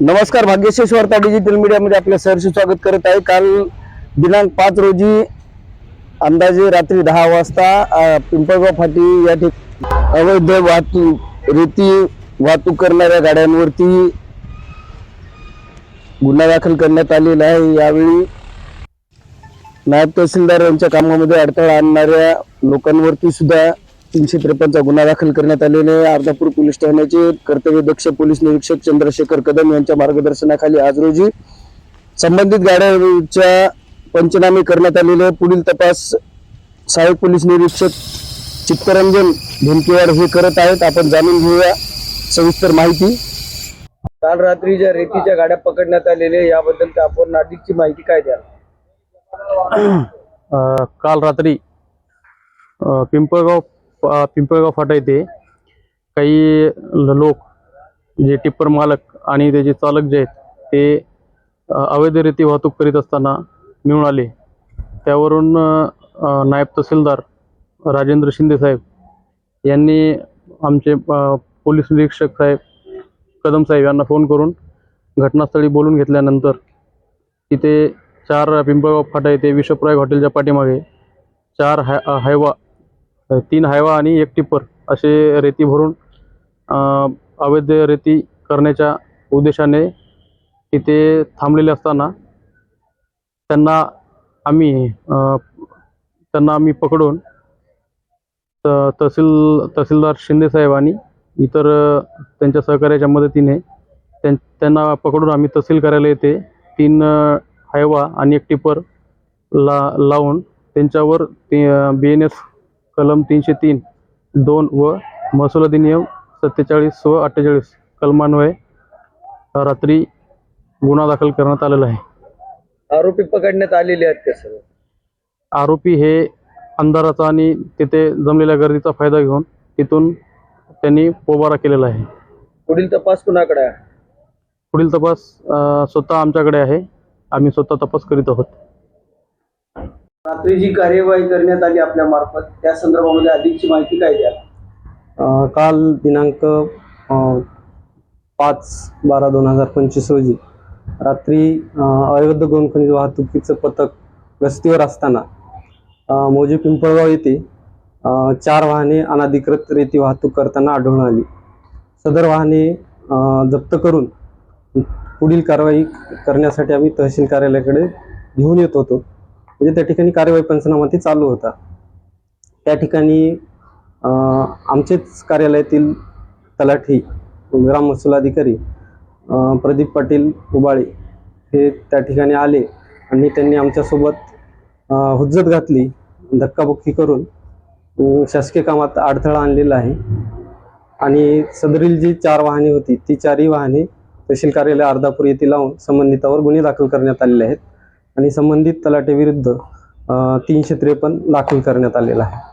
नमस्कार भाग्यशेष वार्ता डिजिटल मीडियामध्ये आपलं सहर्ष स्वागत करत आहे. काल दिनांक पाच रोजी अंदाजे रात्री दहा वाजता पिंपळगाव फाटी या ठिकाणी अवैध वाहतूक रेती वाहतूक करणाऱ्या गाड्यांवरती गुन्हा दाखल करण्यात आलेला आहे. यावेळी नायब तहसीलदार यांच्या कामामध्ये अडथळा आणणाऱ्या लोकांवरती सुद्धा तीनशे त्रेपन्नचा गुन्हा दाखल करण्यात आलेले आहे. अर्धापूर पोलीस ठाण्याचे कर्तव्य दक्ष पोलीस निरीक्षक चंद्रशेखर कदम यांच्या मार्गदर्शनाखाली आज रोजी संबंधित गाड्यांच्या पंचनामे करण्यात आलेले पुढील तपास सहाय्यक पोलीस निरीक्षक चित्तरंजन भेंकेवाड हे करत आहेत. आपण जाणून घेऊया सविस्तर माहिती. काल रात्री ज्या रेतीच्या गाड्या पकडण्यात आलेल्या याबद्दल आपण अधिकची माहिती काय द्याल? काल रात्री पिंपळगाव पिंपळगाव फाटा येथे काही ल- लोक जे टिप्पर मालक आणि त्याचे चालक जे आहेत ते अ, वाहतूक करीत असताना मिळून आले. त्यावरून नायब तहसीलदार राजेंद्र शिंदे साहेब यांनी आमचे पोलीस निरीक्षक साहेब कदम साहेब यांना फोन करून घटनास्थळी बोलून घेतल्यानंतर तिथे चार पिंपळगाव फाटा येथे विश्वप्रयाग हॉटेलच्या पाठीमागे चार हाय हायवा तीन हायवा आणि एक टिप्पर असे रेती भरून अवैध रेती करण्याच्या उद्देशाने तिथे थांबलेले असताना त्यांना आम्ही त्यांना आम्ही पकडून त- तहसील तहसीलदार शिंदे आणि इतर त्यांच्या सहकार्याच्या मदतीने त्यां त्यांना पकडून आम्ही तहसील कार्यालय येथे तीन हायवा आणि एक टिपर ला लावून त्यांच्यावर ते बी एन एस कलम तीनशे तीन दोन व महसूल अधिनियम सत्तेचाळीस व अठ्ठेचाळीस. कलमान्वये रात्री गुन्हा दाखल करण्यात आलेला आहे. आरोपी पकडण्यात आलेले आहेत का सर्व आरोपी हे अंधाराचा आणि तिथे जमलेल्या गर्दीचा फायदा घेऊन तिथून त्यांनी पोबारा केलेला आहे. पुढील तपास कुणाकडे आहे? पुढील तपास स्वतः आमच्याकडे आहे. आम्ही स्वतः तपास करीत आहोत. रात्री जी कार्यवाही करण्यात आली आपल्या मार्फत त्या संदर्भामध्ये अधिकची माहिती काय द्या अ, काल दिनांक अ, पाच बारा दोन हजार पंचवीस रोजी रात्री अ, अवैध वाहतुकीचं पथक गस्तीवर असताना अ, पिंपळगाव येथे अ, चार वाहने अनाधिकृत रेती वाहतूक करताना आढळून आली. सदर वाहने अ, जप्त करून पुढील कारवाई करण्यासाठी आम्ही तहसील कार्यालयाकडे घेऊन येत होतो. म्हणजे त्या ठिकाणी कार्यवाही पंचनामा ती चालू होता. त्या ठिकाणी आमचेच कार्यालयातील तलाठी ग्राम महसूल अधिकारी प्रदीप पाटील उबाळे हे त्या ठिकाणी आले आणि त्यांनी आमच्यासोबत हुज्जत घातली धक्काबुक्की करून शासकीय कामात अडथळा आणलेला आहे. आणि सदरील जी चार वाहने होती ती चारही वाहने तहसील कार्यालय अर्धापूर येथे लावून संबंधितावर गुन्हे दाखल करण्यात आलेले आहेत. आणि संबंधित तलाटेविरुद्ध अ, तीनशे त्रेपन्न दाखल करण्यात आलेला आहे.